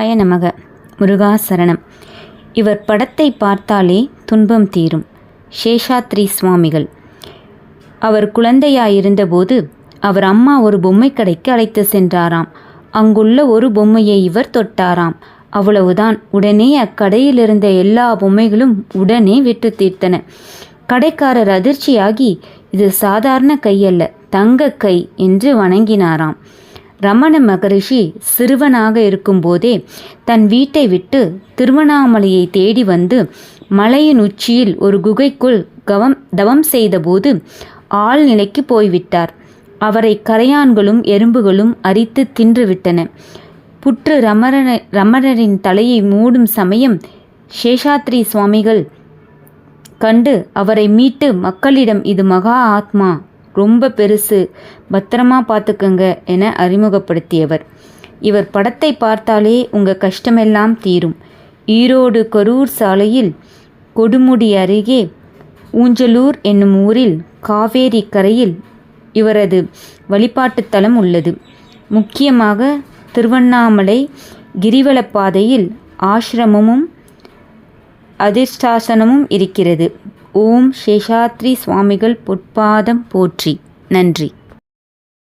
அய நமக. முருகாசரணம் இவர் படத்தை பார்த்தாலே துன்பம் தீரும். சேஷாத்ரி சுவாமிகள். அவர் குழந்தையாயிருந்தபோது அவர் அம்மா ஒரு பொம்மை கடைக்கு அழைத்து சென்றாராம். அங்குள்ள ஒரு பொம்மையை இவர் தொட்டாராம். அவ்வளவுதான். உடனே அக்கடையில் இருந்த எல்லா பொம்மைகளும் உடனே விட்டு தீர்த்தன. கடைக்காரர் அதிர்ச்சியாகி இது சாதாரண கையல்ல தங்க கை என்று வணங்கினாராம். ரமண மகரிஷி சிறுவனாக இருக்கும்போதே தன் வீட்டை விட்டு திருவண்ணாமலையை தேடி வந்து மலையின் உச்சியில் ஒரு குகைக்குள் கவம் தவம் செய்தபோது ஆழ்நிலைக்கு போய்விட்டார். அவரை கரையான்களும் எறும்புகளும் அரித்து தின்றுவிட்டன. புற்று ரமண ரமணரின் தலையை மூடும் சமயம் சேஷாத்ரி சுவாமிகள் கண்டு அவரை மீட்டு மக்களிடம் இது மகா ஆத்மா! ரொம்ப பெருசு. பத்திரமா பார்த்துக்கங்க என அறிமுகப்படுத்தியவர். இவர் படத்தை பார்த்தாலே உங்கள் கஷ்டமெல்லாம் தீரும். ஈரோடு கரூர் சாலையில் கொடுமுடி அருகே ஊஞ்சலூர் என்னும் ஊரில் காவேரி கரையில் இவரது வழிபாட்டுத்தலம் உள்ளது. முக்கியமாக திருவண்ணாமலை கிரிவலப்பாதையில் ஆசிரமமும் அதிர்ஷ்டாசனமும் இருக்கிறது. ஓம் சேஷாத்ரி சுவாமிகள் பொற்பாதம் போற்றி. நன்றி.